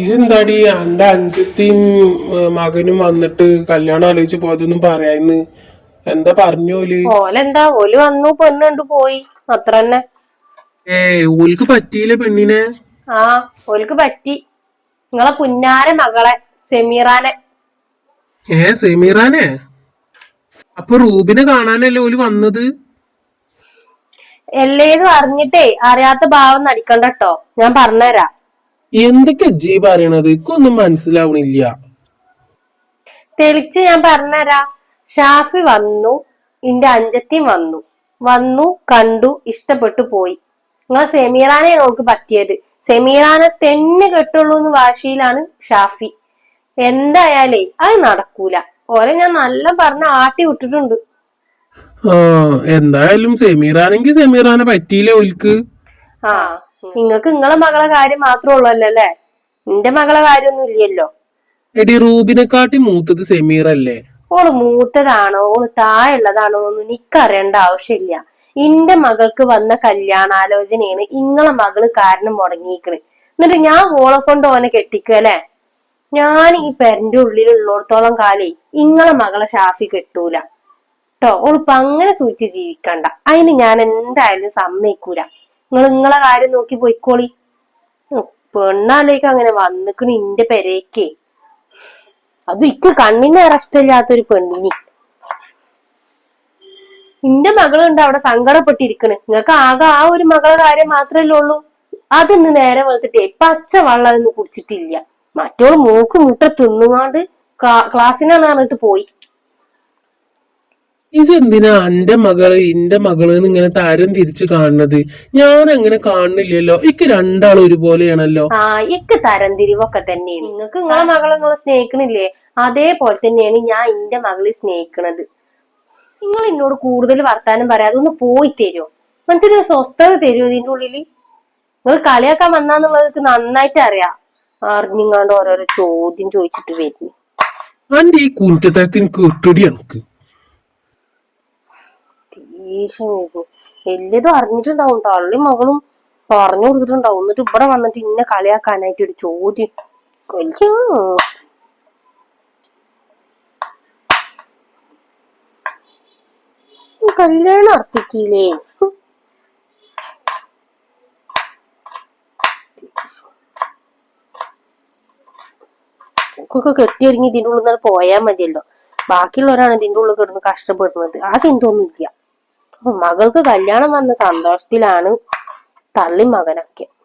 ഇതെന്താടി? എന്റെ അഞ്ചത്തിയും മകനും വന്നിട്ട് കല്യാണം ആലോചിച്ച് പോയതൊന്നും പറയാന്ന് എന്താ പറഞ്ഞോൽ ഓലെന്താ? ഓൽ വന്നു പെണ്ണുണ്ട് പോയി. അത്ര തന്നെ ഏ ഓൽക്ക് പറ്റിയില്ല പെണ്ണിനെ? ആ ഓൽക്ക് പറ്റി. നിങ്ങളെ കുഞ്ഞാരെ മകളെ സെമീറാനെ. ഏ സെമീറാനെ? അപ്പൊ റൂബിനെ കാണാനല്ലേ ഓൽ വന്നത്? എല്ലേതും അറിഞ്ഞിട്ടേ അറിയാത്ത ഭാവം നടിക്കണ്ടട്ടോ ഞാൻ പറഞ്ഞുതരാം. എന്തൊക്കെ ജി പറയണത് ഇക്കൊന്നും മനസ്സിലാവണില്ല. തെളിച്ച് ഞാൻ പറഞ്ഞുതരാ ഷാഫി വന്നു എന്റെ അഞ്ചത്തി വന്നു. വന്നു കണ്ടു ഇഷ്ടപ്പെട്ടു പോയി. നിങ്ങളെ സെമീറാനെയാണ് ഓൾക്ക് പറ്റിയത്. സെമീറാനെ തന്നെ കെട്ടുള്ളൂ എന്ന് വാശിയിലാണ് ഷാഫി. എന്തായാലേ അത് നടക്കൂല. ഓരെ ഞാൻ നല്ല പറഞ്ഞ ആട്ടി വിട്ടിട്ടുണ്ട്. എന്തായാലും സെമീറാനെങ്കിൽ സെമീറാനെ പറ്റിയില്ല ഓൽക്ക്? ആ നിങ്ങക്ക് നിങ്ങളെ മകളെ കാര്യം മാത്രമേ ഉള്ളല്ലോ? അല്ലേ? നിന്റെ മകളെ കാര്യമൊന്നും ഇല്ലല്ലോ. എടി റൂബിനെക്കാട്ടി മൂത്തത് സെമീറല്ലേ? ഓൾ മൂത്തതാണോ? ഓൾ താഴെയുള്ളതാണോ ഒന്നും എനിക്കറിയേണ്ട ആവശ്യമില്ല. ഇന്റെ മകൾക്ക് വന്ന കല്യാണാലോചനയാണ് ഇങ്ങളെ മകൾ കാരണം മുടങ്ങിയിക്കണ് എന്നിട്ട് ഞാൻ ഓളെ കൊണ്ട് ഓനെ കെട്ടിക്കല്ലേ ഞാൻ ഈ പെരന്റെ ഉള്ളിലുള്ളോടത്തോളം കാലേ ഇങ്ങളെ മകളെ ഷാഫി കെട്ടൂല. ട്ടോ ഓളിപ്പൊ അങ്ങനെ സൂചിച്ച് ജീവിക്കണ്ട. അതിന് ഞാൻ എന്തായാലും സമ്മതിക്കൂല. നിങ്ങൾ നിങ്ങളെ കാര്യം നോക്കി പോയിക്കോളി. പെണ്ണാലേക്ക് അങ്ങനെ വന്നിക്കണ് ഇന്റെ പെരേക്ക്. അത് ഇക്ക് കണ്ണിന് ഒരു പെണ്ണിനി. നിന്റെ മകളുണ്ട് അവിടെ സങ്കടപ്പെട്ടിരിക്കണ്. നിങ്ങൾക്ക് ആകെ ആ ഒരു മകളെ കാര്യം മാത്രല്ലേ ഉള്ളൂ. അതിന്ന് നേരെ വെളുത്തിട്ടേ പച്ച അച്ഛ ഒന്നും കുടിച്ചിട്ടില്ല. മറ്റോൾ മൂക്ക് മുട്ട തിന്നുകാണ്ട് ക്ലാസ്സിനാണ് പറഞ്ഞിട്ട് പോയി. ഇതെന്തിനാ എന്റെ മകൾ എന്റെ മകൾ ഇങ്ങനെ താരം തിരിച്ചു കാണുന്നത്? ഞാൻ അങ്ങനെ കാണുന്നില്ലല്ലോ. ഇക്ക് രണ്ടാളും ഒരുപോലെയാണല്ലോ. ആ ഇക്ക് തരംതിരിവൊക്കെ തന്നെയാണ്. നിങ്ങൾക്ക് നിങ്ങളെ മകളെ നിങ്ങൾ സ്നേഹിക്കണില്ലേ? അതേപോലെ തന്നെയാണ് ഞാൻ എന്റെ മകളെ സ്നേഹിക്കണത്. നിങ്ങൾ എന്നോട് കൂടുതൽ വർത്താനം പറയാതെ ഒന്ന് പോയി തരുമോ മനസ്സിലൊരു സ്വസ്ഥത തരുമോ ഇതിന്റെ ഉള്ളിൽ? നിങ്ങൾ കളിയാക്കാൻ വന്നാന്നുള്ളത് നന്നായിട്ട് അറിയാം. അറിഞ്ഞിങ്ങാണ്ട് ഓരോരോ ചോദ്യം ചോദിച്ചിട്ട് വരുന്നു അന്റെ ഈ കുറ്റത്തരത്തിന് കിട്ടടി എനക്ക്. ദേഷ്യം വരുന്നു എല്ലതും അറിഞ്ഞിട്ടുണ്ടാവും. തള്ളി മകളും പറഞ്ഞു കൊടുത്തിട്ടുണ്ടാവും. എന്നിട്ട് ഇവിടെ വന്നിട്ട് ഇന്നെ കളിയാക്കാനായിട്ട് ഒരു ചോദ്യം. ഈ കല്യാണം അർപ്പിക്കില്ലേ. ഒക്കെ കെട്ടിയൊരുങ്ങി ഇതിന്റെ ഉള്ളിൽ നിന്ന് പോയാൽ മതിയല്ലോ. ബാക്കിയുള്ളവരാണ് ഇതിന്റെ ഉള്ളിൽ കിടന്ന് കഷ്ടപ്പെടുന്നത്. ആ ചിന്ത അപ്പൊ മകൾക്ക് കല്യാണം വന്ന സന്തോഷത്തിലാണ് തള്ളി മകനൊക്കെ.